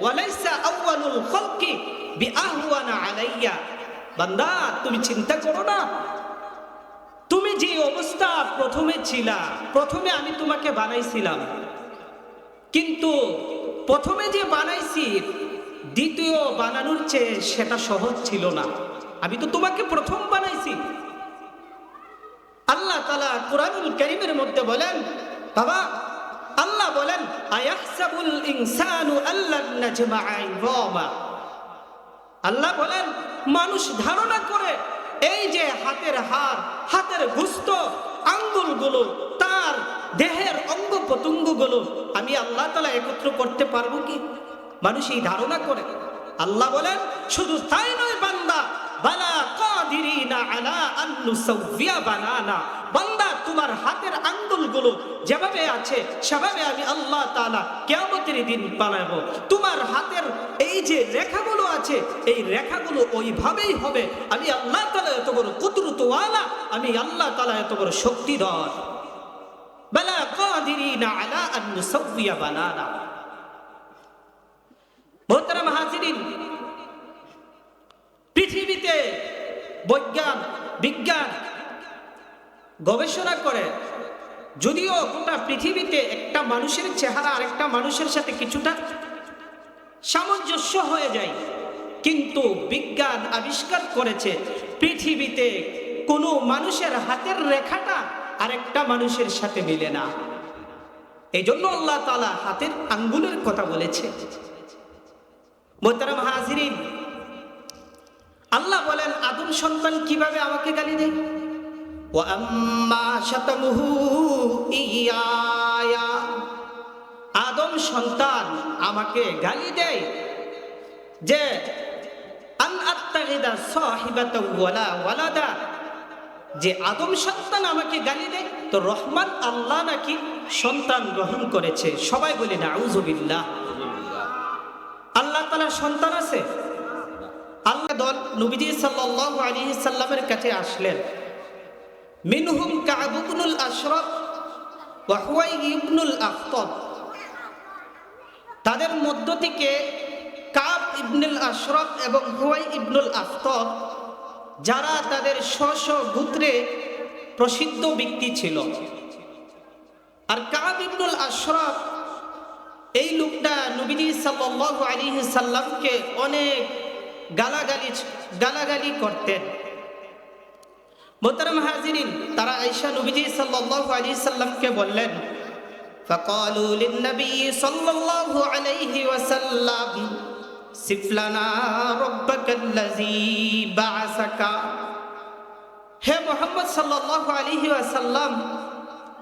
ওয়ালাইসা বান্দা, তুমি চিন্তা করো না। তুমি যে অবস্থা প্রথমে ছিলা, প্রথমে আমি তোমাকে বানাইছিলাম। কিন্তু প্রথমে যে বানাইছি, দ্বিতীয় বানানোর চেয়ে সেটা সহজ ছিল না। আমি তো তোমাকে প্রথম বানাইছি। আল্লাহ তালা কোরআনুল করিমের মধ্যে বলেন, বাবা আল্লাহ বলেন, আয়াহসাবুল ইনসানু আল্লাহ নাজমা'a ইযামা আল্লাহ বলেন, মানুষ ধারণা করে, এই যে হাতের হাড়, হাতের গুস্ত, আঙ্গুলগুলো, তার দেহের অঙ্গ প্রত্যঙ্গগুলো আমি আল্লাহ তালা একত্র করতে পারব কি? মানুষ এই ধারণা করে। আল্লাহ বলেন, শুধু তাই নয় বান্দা, বালা কাদিরিনা আলা আন নুসাউবিয়া বানানা। তোমার হাতের আঙ্গুলগুলো যেভাবে আছে, সেভাবে আমি আল্লাহ তাআলা কিয়ামতের দিন বানাবো। তোমার হাতের এই যে রেখাগুলো আছে, এই রেখাগুলো ওইভাবেই হবে। আমি আল্লাহ তাআলা এত বড় কুদরতওয়ালা, আমি আল্লাহ তাআলা এত বড় শক্তিধর। বালা কাদিরিনা আলা আন নুসাউবিয়া বানানা। মোহতারাম হাজিরিন, পৃথিবীতে বৈজ্ঞান, বিজ্ঞান গবেষণা করে, যদিও গোটা পৃথিবীতে একটা মানুষের চেহারা আরেকটা মানুষের সাথে কিছুটা সামঞ্জস্য হয়ে যায়, কিন্তু বিজ্ঞান আবিষ্কার করেছে পৃথিবীতে কোনো মানুষের হাতের রেখাটা আরেকটা মানুষের সাথে মিলে না। এই জন্য আল্লাহ তালা হাতের আঙ্গুলের কথা বলেছে। মোহতারাম হাজিরিন, আল্লাহ বলেন, আদম সন্তান কীভাবে আমাকে গালি দেয় ও আম্মা শতমুহু ইয়ায়া আদম সন্তান আমাকে গালি দেয় যে যে আদম সন্তান আমাকে গালি দেয়, তো রহমান আল্লাহ নাকি সন্তান গ্রহণ করেছে। সবাই বলি না আউজুবিল্লাহ আল্লাহ তালার সন্তান আছে? আল্লাহ দল নবীজি সাল্লাল্লাহু আলাইহি সাল্লামের কাছে আসলেন। মিনহুম কাব ইবনুল আশরাফ ওয়া হুয়াই ইবনুল আখতাব। তাদের মধ্য থেকে কাব ইবনুল আশরফ এবং হুয়াই ইবনুল আখতাব, যারা তাদের স্ব স্ব গোত্রে প্রসিদ্ধ ব্যক্তি ছিল। আর কাব ইবনুল আশরফ এই লোকটা নবীজি সাল্লাল্লাহু আলাইহি সাল্লামকে অনেক গালাগালি গালাগালি করতেন। মোহতারাম হাজিরিন তারা আয়েশা নবীজি সাল্লাল্লাহু আলাইহি সাল্লামকে বললেন فقالوا للنبي صلى الله عليه وسلم صف لنا ربك الذي بعثك হে মোহাম্মদ সাল্লাল্লাহু আলাইহি ওয়াসাল্লাম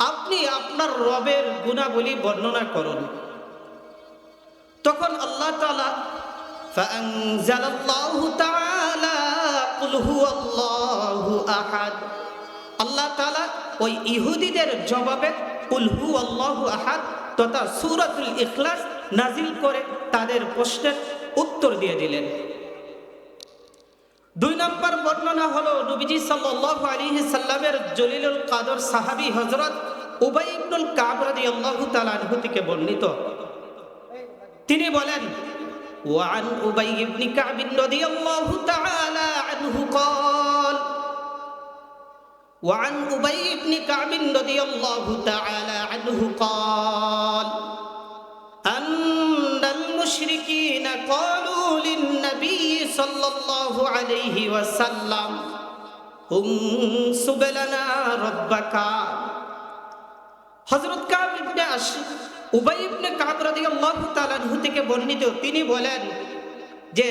আপনি আপনার রবের গুণাবলী বর্ণনা করুন তখন আল্লাহ তাআলা فأنزل الله تعالى আল্লাহ তালা ওই ইহুদিদের জবাবে আল্লাহ আহাদ তথা ইখলাস নাজিল করে তাদের প্রশ্নের উত্তর দিয়ে দিলেন। দুই নম্বর বর্ণনা হলো নবীজি সাল্লাহ আলী সাল্লামের জলিলুল কাদর সাহাবি হজরত উবাই ইবনুল কাবরাদি আল্লাহ থেকে বর্ণিত। তিনি বলেন وعن أبي بن كعب رضي الله تعالى عنه قال وعن أبي بن كعب رضي الله تعالى عنه قال أن المشركين قالوا للنبي صلى الله عليه وسلم انسب لنا ربك. হযরত কাব ইবনে আশ উবাই ইবনে কাব রাদিয়াল্লাহু তাআলা থেকে বর্ণিত, তিনি বলেন যে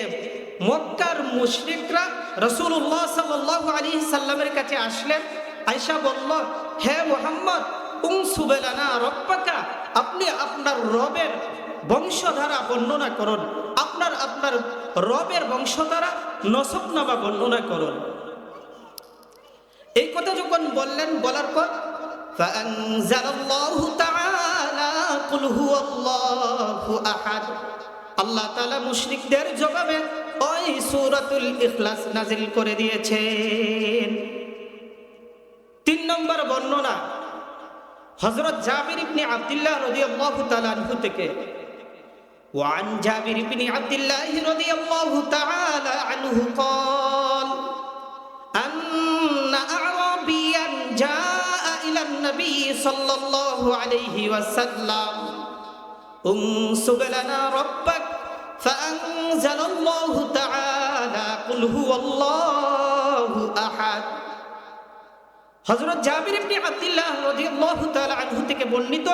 মক্কার মুশরিকরা রাসূলুল্লাহ সাল্লাল্লাহু আলাইহি সাল্লামের কাছে আসলেন, আয়েশা বলল, হে মুহাম্মদ উনসুবেলানা রব্বাকা, আপনি আপনার রবের বংশধারা বর্ণনা করুন। আপনার আপনার রবের বংশধারা নসবনামা বর্ণনা করুন। এই কথা যখন বললেন, বলার পর فأنزل الله تعالى قل هو الله أحد আল্লাহ তাআলা মুশরিকদের জবাবে ওই সূরাতুল ইখলাস নাজিল করে দিয়েছেন তিন নম্বর বর্ণনা হযরত জাবির ইবনে আব্দুল্লাহ রাদিয়াল্লাহু তাআলা আনহু থেকে وعن جابر بن عبد الله رضي الله تعالى عنه قال النبي صلى الله عليه وسلم انسب لنا ربك فأنزل الله تعالى قل هو الله أحد হজরত জাবির ইবনে আব্দুল্লাহ রাদিয়াল্লাহু তাআলা আনহু থেকে বর্ণিত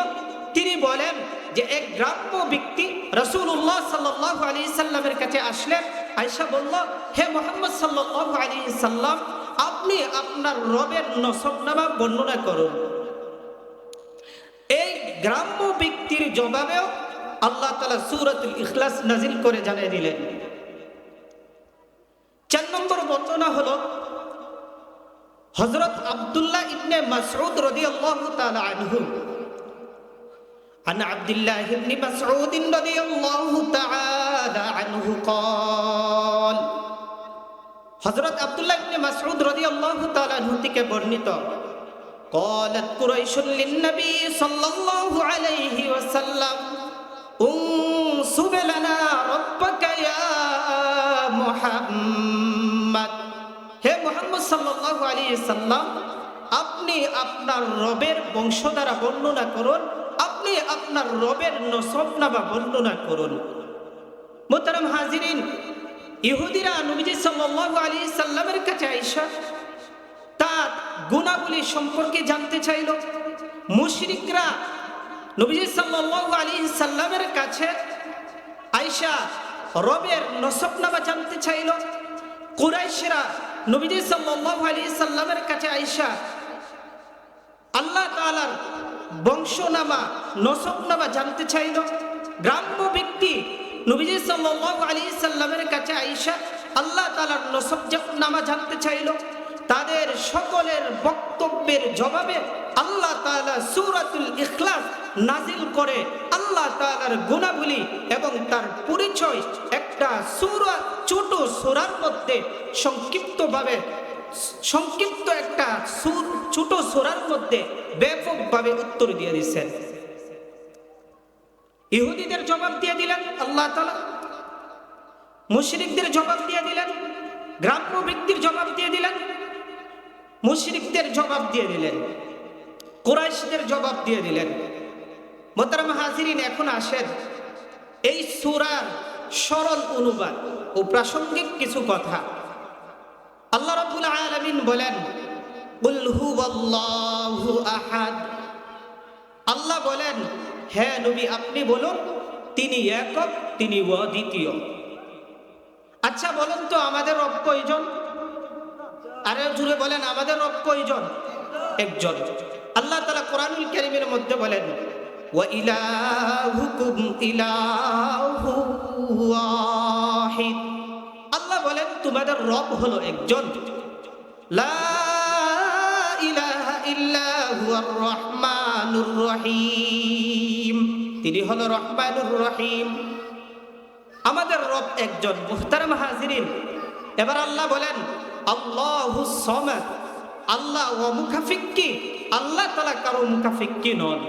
তিনি বলেন যে এক গ্রাম্য ব্যক্তি রাসূলুল্লাহ সাল্লাল্লাহু আলাইহি সাল্লামের কাছে আসলেন আয়েশা বলল হে মুহাম্মদ সাল্লাল্লাহু আলাইহি সাল্লাম আপনি আপনার রবের নসবনামা বর্ণনা করুন এই গ্রাম্য ব্যক্তির জবাবেও আল্লাহ তাআলা সূরাতুল ইখলাস নাজিল করে জানিয়ে দিলেন চার নম্বর বর্ণনা হলো হজরত আব্দুল্লাহ ইবনে মাসউদ রাদিয়াল্লাহু তাআলা আনহু عن عبد الله بن مسعود رضي الله تعالى عنه قال হযরত আব্দুল্লাহ ইবনে মাসউদ রাদিয়াল্লাহু তাআলা আনহু থেকে বর্ণিত قالت قريش للنبي صلى الله عليه وسلم انصب لنا ربك يا محمد হে মোহাম্মদ সাল্লাল্লাহু আলাইহি সাল্লাম আপনি আপনার রবের বংশধারা বর্ণনা করুন আপনি আপনার রবের নসবনামা বর্ণনা করুন মোহতারাম হাজিরিন ইহুদিরা নবীজি সাল্লাল্লাহু আলাইহি সাল্লামের কাছে আইসা তার গুণাবলী সম্পর্কে জানতে চাইল। মুশরিকরা নবীজি সাল্লাল্লাহু আলাইহি সাল্লামের কাছে আইসা রবের নসবনামা জানতে চাইল। কুরাইশরা নবীজি সাল্লাল্লাহু আলাইহি সাল্লামের কাছে আইসা আল্লাহ তালার বংশনামা, নসবনামা জানতে চাইল। গ্রাম্য ব্যক্তি নবীজি সাল্লাল্লাহু আলাইহি সাল্লামের কাছে আইসা আল্লাহ তাআলার নসবনামা জানতে চাইল। তাদের সকলের বক্তব্যের জবাবে আল্লাহ তাআলা সূরাতুল ইখলাস নাজিল করে। আল্লাহ তাআলার গুণাবলী এবং তার পরিচয় একটা সূরা, ছোট সূরার মধ্যে সংক্ষিপ্তভাবে, সংক্ষিপ্ত একটা সুর ছোট সূরার মধ্যে ব্যাপকভাবে উত্তর দিয়ে দিচ্ছেন ইহুদিদের জবাব দিয়ে দিলেন আল্লাহ তালা মুশরিকদের জবাব দিয়ে দিলেন, গ্রাম্য ব্যক্তির জবাব দিয়ে দিলেন মুশরিকদের জবাব দিয়ে দিলেন, কোরাইশদের জবাব দিয়ে দিলেন। মোতারাম হাজিরিন, এখন আসেন। এই সুরার সরল অনুবাদ ও প্রাসঙ্গিক কিছু কথা। আল্লাহ রাব্বুল আলামিন বলেন আল্লাহ বলেন হ্যাঁ নবী, আপনি বলুন, তিনি একক, তিনি অদ্বিতীয়। আচ্ছা বলুন তো, আমাদের রব কয়জন? আরে জুড়ে বলেন, আমাদের রব কয়জন? একজন। আল্লাহ তাআলা কোরআনুল কারীমের মধ্যে বলেন আল্লাহ বলেন, তোমাদের রব হলো একজন। তিনি হলো রহমানুর রহিম। আমাদের রব একজন মুহতারাম হাজিরিন এবার আল্লাহ বলেন আল্লাহু আল্লাহ আল্লাহ তালা কারও নন।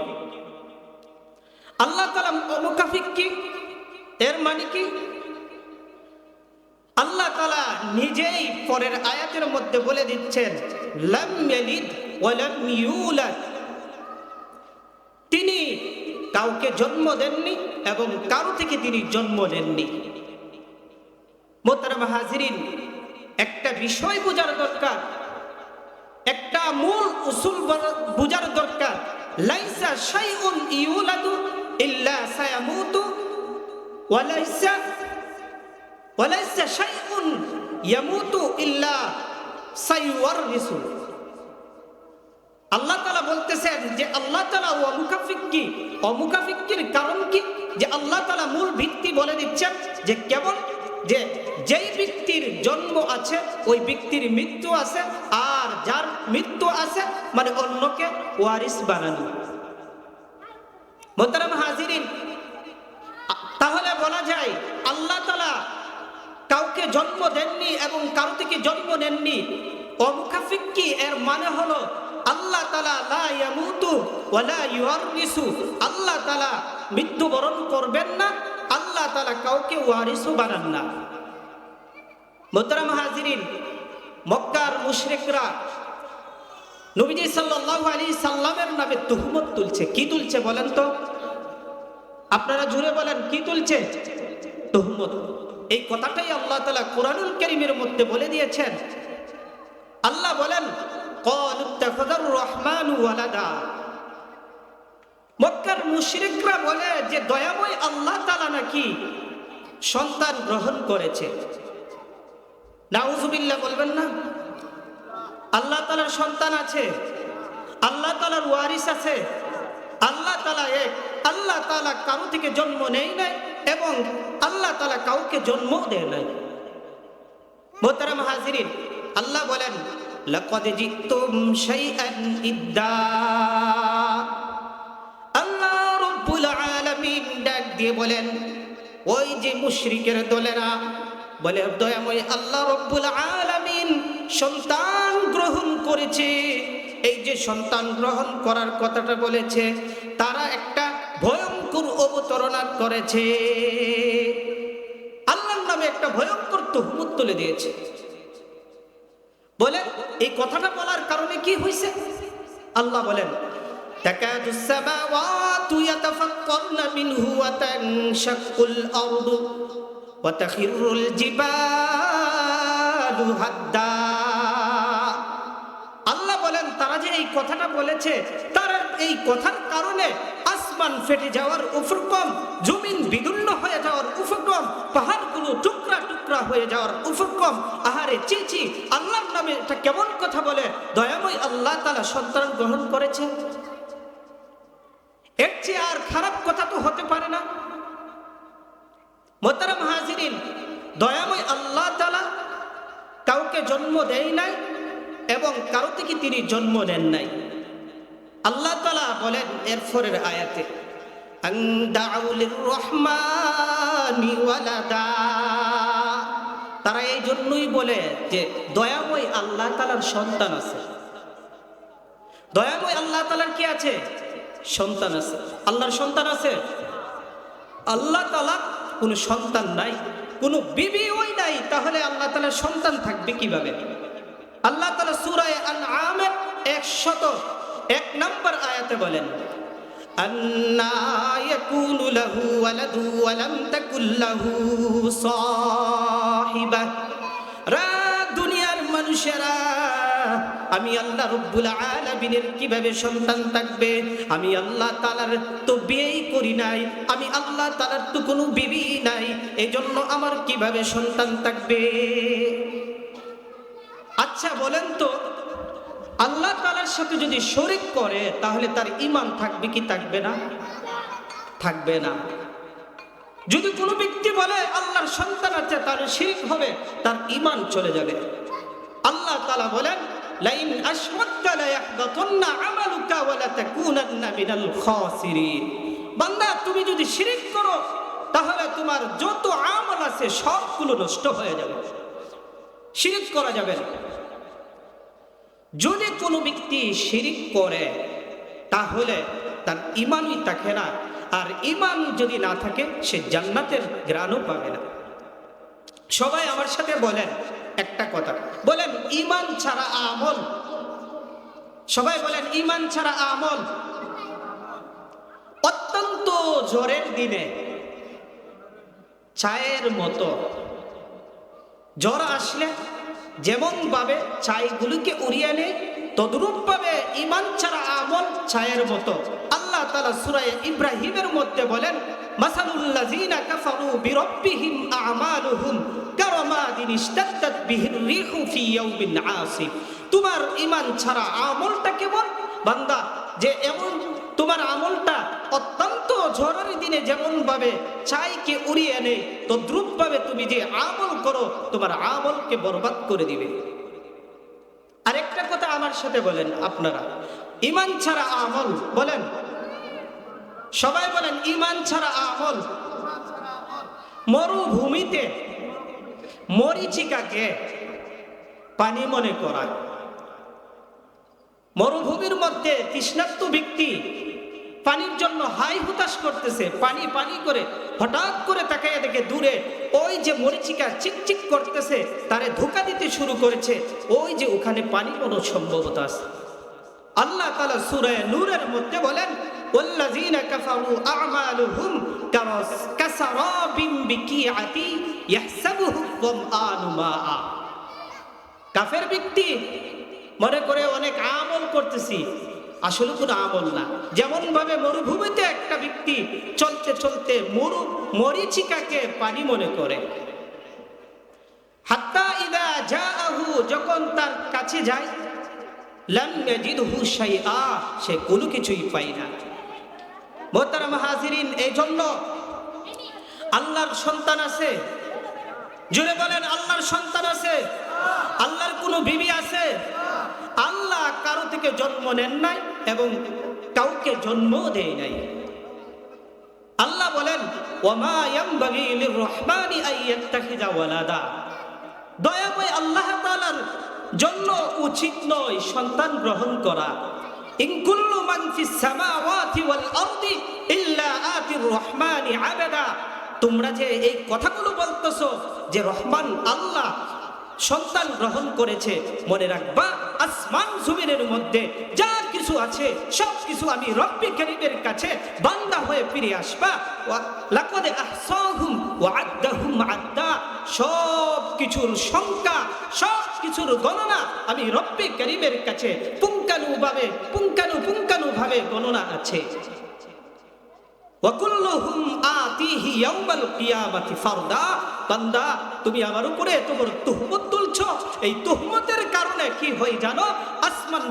আল্লাহ তালা এর মানে কি? আল্লাহ তালা নিজেই পরের আয়াতের মধ্যে বলে দিচ্ছেন তিনি কাউকে জন্ম দেননি এবং কারও থেকে তিনি জন্ম নেননি। মোতারাম হাজিরিন একটা বিষয় বোঝার দরকার। একটা মূল উসুল বোঝার দরকার। লাইসা শাইউন ইউলাদু ইল্লা সায়ামুতু ওয়ালাইসা ওয়ালাইসা শাইউন ইয়ামুতু ইল্লা সাইওয়াররিসু। আল্লাহ তালা বলতেছেন যে আল্লাহ তালা অমুখাফিক কি? অমুখাফিকির কারণ কি? যে আল্লাহ তালা মূল ভিত্তি বলে দিচ্ছেন যে কেবল যে যেই ব্যক্তির জন্ম আছে, ওই ব্যক্তির মৃত্যু আছে, আর যার মৃত্যু আছে মানে অন্যকে ওয়ারিস বানানো। মোতারাম হাজিরিন, তাহলে বলা যায়, আল্লাহ তালা কাউকে জন্ম দেননি এবং কারও থেকে জন্ম নেননি। অমুখাফিক্কি এর মানে হলো, আল্লাহ তালা লা ইয়ামুতু ওয়ালা ইউয়াররিসু। আল্লাহ তালা মৃত্যুবরণ করবেন না আল্লাহ তালা কাউকে ওয়ারিসও বানান না। হাজিরিন, মক্কার মুশরেকরা নবীজি আলী সাল্লামের নামে তুহমত তুলছে। কি তুলছে বলেন তো? আপনারা জুড়ে বলেন, কি তুলছে? তুহমত। এই কথাটাই আল্লাহ তালা কোরআনুল করিমের মধ্যে বলে দিয়েছেন। আল্লাহ বলেন কল রহমান ওয়ালাদা। মক্কার মুশরিকরা বলে যে, দয়াময় আল্লাহ তালা নাকি সন্তান গ্রহণ করেছে? নাউজুবিল্লা বলবেন না। আল্লাহ তালার সন্তান আছে, আল্লাহ তালার ওয়ারিস আছে, আল্লাহ তালা এক, আল্লাহ তালা কারও থেকে জন্ম নেই নাই এবং আল্লাহ তালা কাউকে জন্ম দেয় নাই। মোহতারাম হাজির আল্লাহ বলেন, লকদ জিতুম সেই ইদ্দা বলেন, ওই যে মুশরিকের দলেরা বলে, দয়াময় আল্লাহ রব্বুল আলামিন সন্তান গ্রহণ করেছে। এই যে সন্তান গ্রহণ করার কথাটা বলেছে, তারা একটা ভয়ঙ্কর অবতরণা করেছে। আল্লাহর নামে একটা ভয়ঙ্কর তহমত তুলে দিয়েছে। বলেন, এই কথাটা বলার কারণে কি হয়েছে আল্লাহ বলেন تكاد السماوات يتفطرن منه وتنشق الأرض وتخر الجبال هدا আল্লাহ বলেন তারা যে এই কথাটা বলেছে তারা এই কথার কারণে আসমান ফেটে যাওয়ার উপক্রম জমিন বিদুন্ন হয়ে যাওয়ার উপক্রম পাহাড়গুলো টুকরা টুকরা হয়ে যাওয়ার উপক্রম আহারে চিচি আল্লাহর নামে এটা কেমন কথা বলে দয়াময় আল্লাহ তালা সন্তান গ্রহণ করেছে এর চেয়ে আর খারাপ কথা তো হতে পারে না। মোতারাম হাজিরিন, দয়াময় আল্লাহ তালা কাউকে জন্ম দেয় নাই এবং কারও থেকে তিনি জন্ম নেন নাই। আল্লাহ তালা বলেন এর ফরের আয়াতে তারা এই জন্যই বলে যে, দয়াময় আল্লাহ তালার সন্তান আছে। দয়াময় আল্লাহ তালার কি আছে? সন্তান আছে আল্লাহর সন্তান আছে আল্লাহ তালা কোনো সন্তান নাই কোনো বিবি ওই নাই তাহলে আল্লাহ তালার সন্তান থাকবে কিভাবে আল্লাহ তালা সুরায় আন আমের একশত এক নম্বর আয়াতে বলেন أنا يكون له ولد ولم تكن له صاحبة রা দুনিয়ার মানুষেরা আমি আল্লাহ রব্বুল আলামিনের কীভাবে সন্তান থাকবে? আমি আল্লাহ তালার তো বিয়েই করি নাই, আমি আল্লাহ তালার তো কোনো বিবি নাই, এজন্য আমার কীভাবে সন্তান থাকবে? আচ্ছা বলেন তো, আল্লাহ তালার সাথে যদি শরিক করে, তাহলে তার ইমান থাকবে কি থাকবে না? থাকবে না। যদি কোনো ব্যক্তি বলে, আল্লাহর সন্তান আছে, তার শিরিক হবে, তার ইমান চলে যাবে। আল্লাহ তালা বলেন লাইন আশরাকতা লা ইয়াহবাতান্না আমালুকা ওয়া লা তাকুনান্না মিনাল খাসিরিন। বান্দা, তুমি যদি শিরিক করো, তাহলে তোমার যত আমল আছে সবগুলো নষ্ট হয়ে যাবে। শিরিক করা যাবে না। যদি কোনো ব্যক্তি শিরিক করে, তাহলে তার ইমানই থাকে না। আর ইমান যদি না থাকে, সে জান্নাতের গ্রাণও পাবে না। সবাই আমার সাথে বলেন একটা কথা। বলেন, ইমান ছাড়া আমল। সবাই বলেন, ইমান ছাড়া আমল অত্যন্ত জ্বরের দিনে, চায়ের মতো। জ্বর আসলে যেমন ভাবে ছাইগুলিকে উড়িয়ে নেয় তদ্রূপ ভাবে ইমান ছাড়া আমল ছায়ের মতো। আল্লাহ তালা সুরায় ইব্রাহিমের মধ্যে বলেন মাসালুল্লাযীনা কাফারু বিরাব্বিহিম আ'মালুহুম কারামাদিন তোমার ইমান ছাড়া আমলটা কেমন? বান্দা, যে এমন তোমার আমলটা অত্যন্ত ঝড়ের দিনে যেমন ভাবে ছাইকে উড়িয়ে নেই তো দ্রুত ভাবে তুমি যে আমল করো, তোমার আমলকে বরবাদ করে দিবে। আরেকটা কথা আমার সাথে বলেন আপনারা। ইমান ছাড়া আমল, বলেন সবাই বলেন, ইমান ছাড়া আমল। মরুভূমিতে মরিচিকাকে পানি মনে করা মরুভূমির মধ্যে তৃষ্ণার্ত ব্যক্তি পানির জন্য হাই হুতাশ করতেছে, পানি পানি করে হঠাৎ করে তাকাইয়া দেখে দূরে ওই যে মরিচিকা চিকচিক করতেছে, তারে ধোকা দিতে শুরু করেছে, ওই যে ওখানে পানি কোনো সম্ভবত আছে। আল্লাহ তালা সুরায় নূরের মধ্যে বলেন والذين كفروا أعمالهم كرس- كسراب بقيعة يحسبه الظمآن ماء কাফের ব্যক্তি মনে করে অনেক আমল করতেছি আসলে কোনো আমল না যেমন ভাবে মরুভূমিতে একটা ব্যক্তি চলতে চলতে মরু মরিচিকাকে পানি মনে করে হাত্তা ইদা জাআহু যখন তার কাছে যায় লাম ইয়াজিদহু শাইআ সে কোনো কিছুই পায় না মোহতারাম হাজিরিন এই জন্য আল্লাহর সন্তান আছে। জুড়ে বলেন, আল্লাহর সন্তান আছে। আল্লাহর কোনো বিবি আছে। আল্লাহ কারও থেকে জন্ম নেন নাই এবং কাউকে জন্ম দেয় নাই। আল্লাহ বলেন ওয়ালাদা। দয়াময় আল্লাহ তাআলার জন্য উচিত নয় সন্তান গ্রহণ করা। ইন কুল্লু মান ফিস সামাওয়াতি ওয়াল আরদি ইল্লা আতির রহমানি আবাদা। তোমরা যে এই কথাগুলো বলতেছো যে রহমান আল্লাহ, সন্তান গ্রহণ করেছে, মনে রাখবা, আসমান জমিনের মধ্যে যা কিছু আছে, সব কিছু আমি রব্বি করিমের কাছে বান্দা হয়ে ফিরে আসবা। লাকাদ আহসাহুম ওয়া আদ্দাহুম আদ্দা। সব কিছুর সংখ্যা সব কিছুর গণনা আমি রব্বি করিমের কাছে পুঙ্খানুভাবে, পুঙ্খানু, পুঙ্খানুভাবে গণনা আছে। তুমি আমার উপরে তুহমত তুলছ। এই তুহমতের কারণে কি হয় জানো? আসমান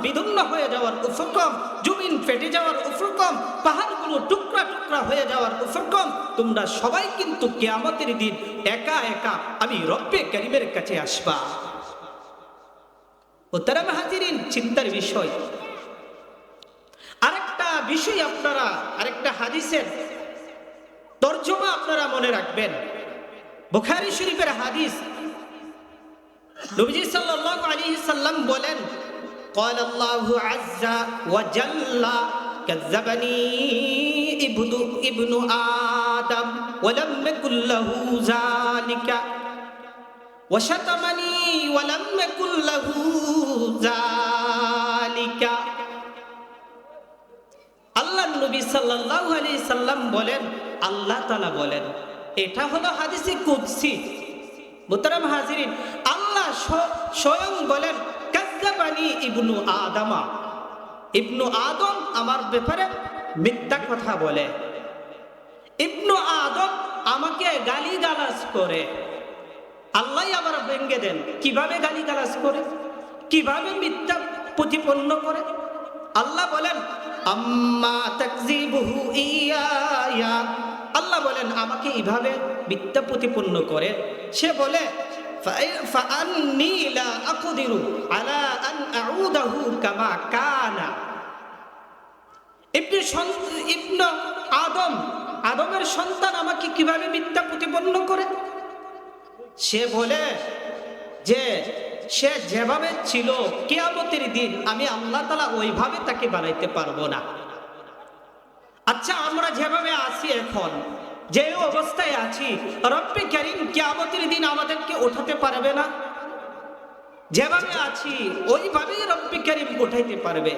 হয়ে যাওয়ার উপক্রম, জমিন ফেটে যাওয়ার উপক্রম, পাহাড়গুলো টুকরা টুকরা হয়ে যাওয়ার উপক্রম। তোমরা সবাই কিন্তু কিয়ামতের দিন একা একা আমি রব্বে করিমের কাছে আসবা। তারা মাহাজিরিন চিন্তার বিষয় আরেকটা বিষয় আপনারা আরেকটা হাদিসের তর্জমা আপনারা মনে রাখবেন বুখারী শরীফের হাদিস নবীজি সাল্লাল্লাহু আলাইহি সাল্লাম বলেন قال الله عز وجل كذبني ابن ابن آدم ولم يكن له ذلك وشتمني ولم يكن له ذلك আল্লাহ নবী সাল্লাল্লাহু আলাইহি সাল্লাম বলেন আল্লাহ তাআলা বলেন এটা হলো হাদিসে কুদসি মুহতারাম হাজিরিন আল্লাহ স্ব- স্বয়ং বলেন কাজ্জাবানি ইবনু আদামা ইবনু আদম আমার ব্যাপারে মিথ্যা কথা বলে ইবনু আদম আমাকে গালি গালাজ করে আল্লাহ আবার ভেঙ্গে দেন কিভাবে গালি গালাজ করে কিভাবে মিথ্যা প্রতিপন্ন করে আল্লাহ বলেন আম্মা তাকজিবুহু ইয়া আল্লাহ বলেন আমাকে এইভাবে মিথ্যা প্রতিপন্ন করে সে বলে فا- فأني لا أقدر على أن أعوده كما كان ইবনে সন্ত ইবনে আদম আদমের সন্তান আমাকে কিভাবে মিথ্যা প্রতিপন্ন করে সে বলে যে সে যেভাবে ছিল কেয়ামতের দিন, আমি আল্লাহ তালা ওইভাবে তাকে বানাইতে পারব না। আচ্ছা আমরা যেভাবে আছি এখন, যে অবস্থায় আছি, রব্বে করিম কেয়ামতের দিন আমাদেরকে ওঠাতে পারবে না? যেভাবে আছি ওইভাবেই রব্বে করিম উঠাইতে পারবে।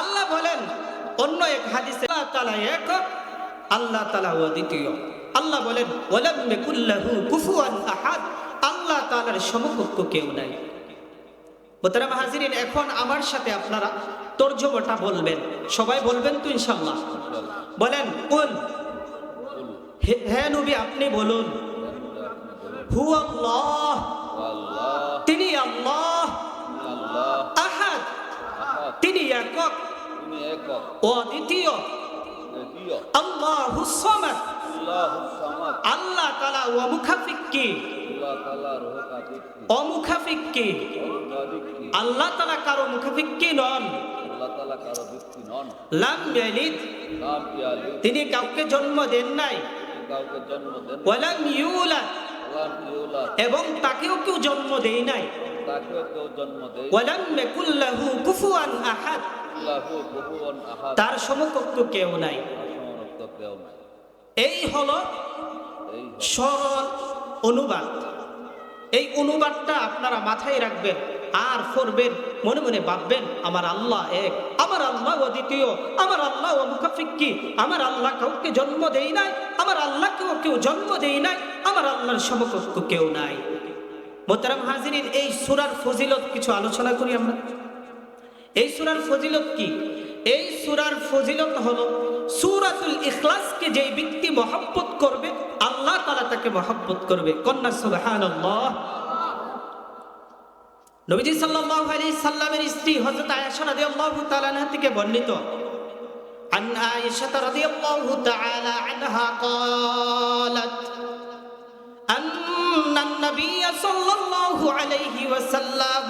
আল্লাহ বলেন, অন্য এক হাদিসে, আল্লাহ তালা এক, আল্লাহ তালা দ্বিতীয়। আল্লাহ বলেন, ওয়ালাম ইয়াকুল্লাহু কুফুয়ান আহাদ। আল্লাহ তাআলার সমকক্ষ কেউ নাই। মোহতারাম হাজিরিন এখন আমার সাথে আপনারা তর্জমাটা বলবেন। সবাই বলবেন তো ইনশাআল্লাহ। বলেন কুল হে হে নবী আপনি বলুন। হু আল্লাহ। তিনি আল্লাহ। আহাদ। তিনি একক। অদ্বিতীয় দ্বিতীয়। আল্লাহু সামাদ। আল্লাহু সামাদ আল্লাহ তাআলা ওয়া মুখাফিক কি অমুখাফিক কি আল্লাহ তাআলা কারও মুখাফিক কি নন তিনি কাউকে জন্ম দেন নাই। এবং তাকেও কেউ জন্ম দেয় নাই। তার সমকক্ষ কেউ নাই। এই হল সরল অনুবাদ। এই অনুবাদটা আপনারা মাথায় রাখবেন, আর পড়বেন, মনে মনে ভাববেন, আমার আল্লাহ এক, আমার আল্লাহ অদ্বিতীয়, আমার আল্লাহ মুখাফিক্কি আমার আল্লাহ কাউকে জন্ম দেই নাই, আমার আল্লাহ কেউ কেউ জন্ম দেই নাই, আমার আল্লাহর সমকক্ষ কেউ নাই। মোতারাম হাজিরিন, এই সুরার ফজিলত কিছু আলোচনা করি আমরা। এই সুরার ফজিলত কি? এই সুরার ফজিলত হলো সুরাতুল ইখলাসকে যেই ব্যক্তি মহব্বত করবে আল্লাহ তাআলা তাকে মহব্বত করবে কন্যা সুবহানাল্লাহ নবীজি সাল্লাল্লাহু আলাইহি সাল্লামের স্ত্রী হযরত আয়েশা রাদিয়াল্লাহু তাআলা আনহা থেকে বর্ণিত عن عائشة رضي الله تعالى عنها قالت أن النبي صلى الله عليه وسلم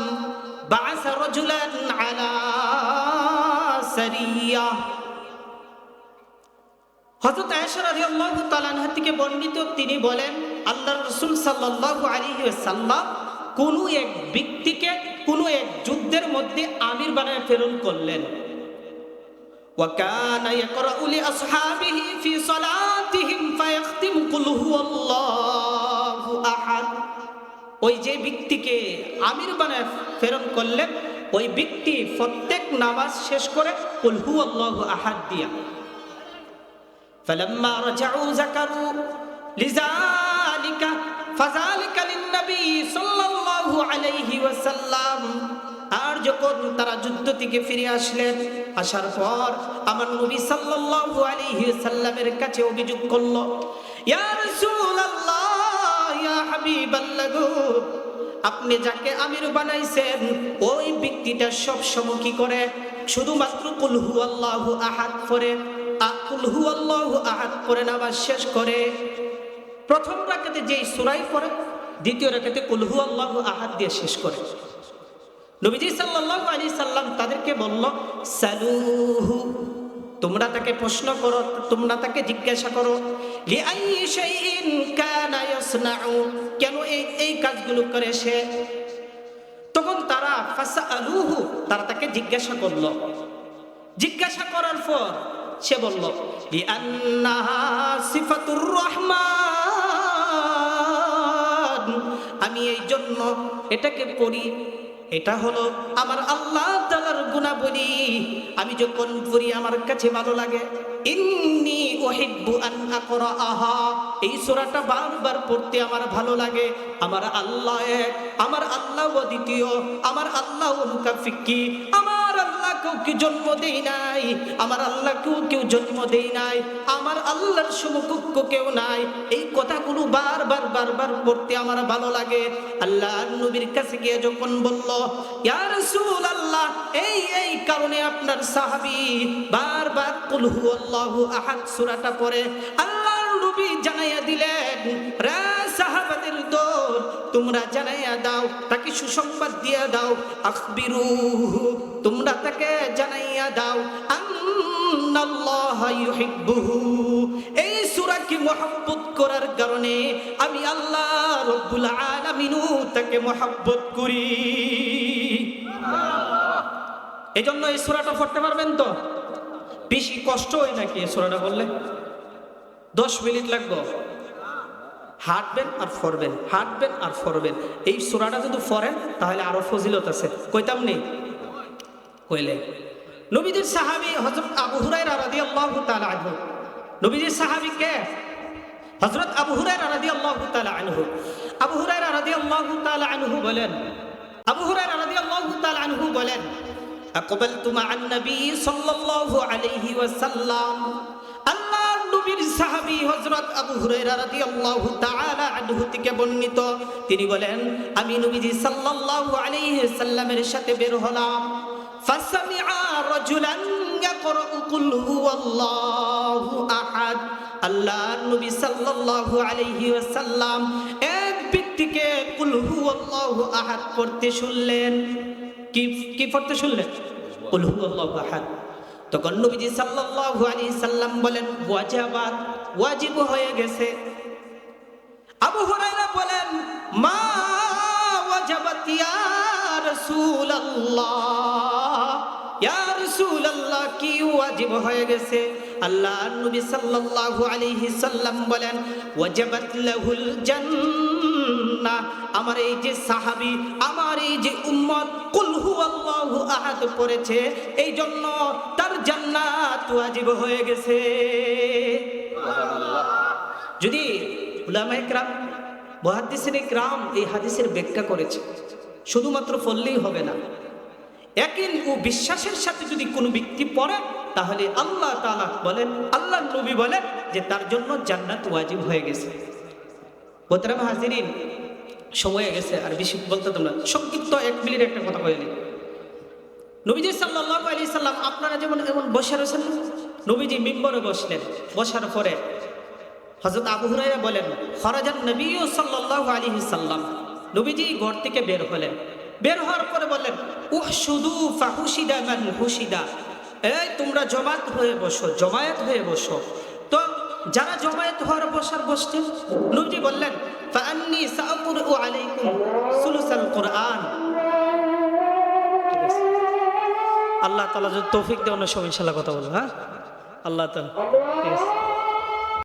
بعث رجلا على سرية হযরত আয়েশা রাদিয়াল্লাহু তাআলা আনহা থেকে বর্ণিত তিনি বলেন আল্লাহর রাসূল সাল্লাল্লাহু আলাইহি ওয়াসাল্লাম কোন এক ব্যক্তিকে কোন এক যুদ্ধের মধ্যে আমির বানায় প্রেরণ করলেন وكان يقرأ لأصحابه في صلاتهم فيختم قل هو الله أحد ওই যে ব্যক্তিকে আমির বানায় প্রেরণ করলেন ওই ব্যক্তি প্রত্যেক নামাজ শেষ করে কুল হু আল্লাহু আহাদ দিয়া فلما رجعوا ذكروا لذلك فذلك للنبي صلى الله عليه وسلم আর যখন তারা যুদ্ধ থেকে ফিরে আসলেন আসার পর আমার নবী সাল্লাল্লাহু আলাইহি সাল্লামের কাছে অভিযোগ করলো ইয়া রাসূলুল্লাহ ইয়া হাবিবাল্লাহ গো, আপনি যাকে আমির বানাইছেন, ওই ব্যক্তিটা সব সময় কি করে? শুধুমাত্র কুলহু আল্লাহু আহাদ পরে কুলহু আল্লাহু আহাদ পরে নামাজ শেষ করে। প্রথম রাকাতে যেই সুরাই পড়ে, দ্বিতীয় রাকাতে কুলহু আল্লাহু আহাদ দিয়ে শেষ করে। নবীজি সাল্লাল্লাহু আলাইহি সাল্লাম তাদেরকে বলল, সালুহু তোমরা তাকে প্রশ্ন করো, তোমরা তাকে জিজ্ঞাসা করো কানা এই এই কাজগুলো করে সে? তখন তারা ফাসালুহু তারা তাকে জিজ্ঞাসা করল। জিজ্ঞাসা করার পর সে বলল সিফাতুর রহমান। আমি এই জন্য এটাকে পড়ি এটা হলো আমার আল্লাহ তালার গুণাবলী। আমি যখন পড়ি, আমার কাছে ভালো লাগে, ইন্নি ওহিব্বু আন আকরাআহা। এই সোরাটা বারবার পড়তে আমার ভালো লাগে। আমার আল্লাহ এক আমার আল্লাহ দ্বিতীয় আমার আল্লাহ মুকাফিকি আমার আল্লাহ কাউকে জন্ম দেই নাই, আমার আল্লাহ কেউ কেউ জন্ম দেই নাই, আমার আল্লাহর সমকক্ষ কেউ নাই। এই কথাগুলো বারবার বারবার পড়তে আমার ভালো লাগে। আল্লাহ নবীর কাছে গিয়ে যখন বলল, ইয়া আল্লাহ এই এই কারণে আপনার সাহাবী বারবার কুল হুয়াল্লাহু আহাদ সূরাটা পড়ে। আল্লাহর নবী জানাইয়া দিলেন, রে সাহাবাদের দল, তোমরা জানাইয়া দাও, তাকে সুসংবাদ দিয়া দাও। আখবিরু তোমরা তাকে জানাইয়া দাও। এই সূরাকে মহব্বত করার কারণে আমি আল্লাহ রব্বুল আলামিনও তাকে মহব্বত করি। এই জন্য এই সূরাটা পড়তে পারবেন তো? বেশি কষ্ট হয় নাকি এই সূরাটা বললে দশ মিনিট লাগবে? হাঁটবেন আর ফরবেন হাঁটবেন আর ফরবেন এই সুরাটা যদি ফরেন তাহলে আরো ফজিলত আছে কইতাম নেই কইলে নবীজির সাহাবি হযরত আবু হুরায়রা রাদিয়াল্লাহু তাআলা আনহু নবীজির সাহাবি কে হযরত আবু হুরায়রা রাদিয়াল্লাহু তাআলা আনহু আবু হুরায়রা রাদিয়াল্লাহু তাআলা আনহু বলেন আবু হুরায়রা রাদিয়াল্লাহু তাআলা আনহু বলেন أقبلت مع النبي صلى الله عليه وسلم আল্লাহর নবীর সাহাবী হযরত আবু হুরায়রা রাদিয়াল্লাহু তাআলা আনহু থেকে বর্ণিত। তিনি বলেন, আমি নবীজি সাল্লাল্লাহু আলাইহি সাল্লামের সাথে বের হলাম। ফাসামিআ রাজুলান ইয়াকরাউ কুল হুয়াল্লাহু আহাদ। আল্লাহর নবী সাল্লাল্লাহু আলাইহি ওয়াসাল্লাম এক ব্যক্তিকে কুল হুয়াল্লাহু আহাদ পড়তে শুনলেন। কি কি পড়তে শুনলেন? কুল হুয়াল্লাহু আহাদ। তখন নবীজি সাল্লাল্লাহু আলাইহি সাল্লাম বলেন, ওয়াজিবাত ওয়াজিব হয়ে গেছে। আবু হুরায়রা বলেন, মা ওয়াজাবাত ইয়া রাসূলুল্লাহ। ইয়া রাসূলুল্লাহ, কি ওয়াজিব হয়ে গেছে? আল্লাহ নবী সাল্লাল্লাহু আলাইহি সাল্লাম বলেন, ওয়াজাবাত লাহুল জান্নাহ। আমার এই যে সাহাবী, আমার এই যে উম্মত, কুল হুয়াল্লাহু আহাদ পড়েছে। এই জন্য জান্নাত ওয়াজিব হয়ে গেছে। যদি উলামা ইকরাম মুহাদ্দিসিন ইকরাম এই হাদিসের ব্যাখ্যা করেছে, শুধুমাত্র পড়লেই হবে না। একই ও বিশ্বাসের সাথে যদি কোনো ব্যক্তি পড়ে, তাহলে আল্লাহ তাআলা বলেন, আল্লাহ নবী বলেন যে তার জন্য জান্নাত ওয়াজিব হয়ে গেছে। মোহতারাম হাজিরিন, সময় গেছে, আর বেশি বলতে তোমরা সংক্ষিপ্ত এক মিনিট একটা কথা বলে নবীজি সাল্লাল্লাহু আলি সাল্লাম আপনারা যেমন এমন বসে রয়েছেন? নবীজি মিম্বরে বসলেন। বসার পরে হযরত আবু হুরায়রা বলেন, খরাজান নবী সাল্লাল্লাহু আলাইহি সাল্লাম। নবীজি ঘর থেকে বের হলেন। বের হওয়ার পরে বললেন উহ শুধু ফাহুশিদা মান হুশিদা। এই, তোমরা জমায়েত হয়ে বসো, জমায়েত হয়ে বসো। তো যারা জমায়েত হওয়ার বসার বসছেন নবীজি বললেন ফাআন্নি সাআকুরু আলাইকুম সুলুসাল কোরআন। আল্লাহ তালা যদি তৌফিক দেওয়ার সময় ইনশাল্লাহ কথা বলব হ্যাঁ? আল্লাহ তালা ঠিক আছে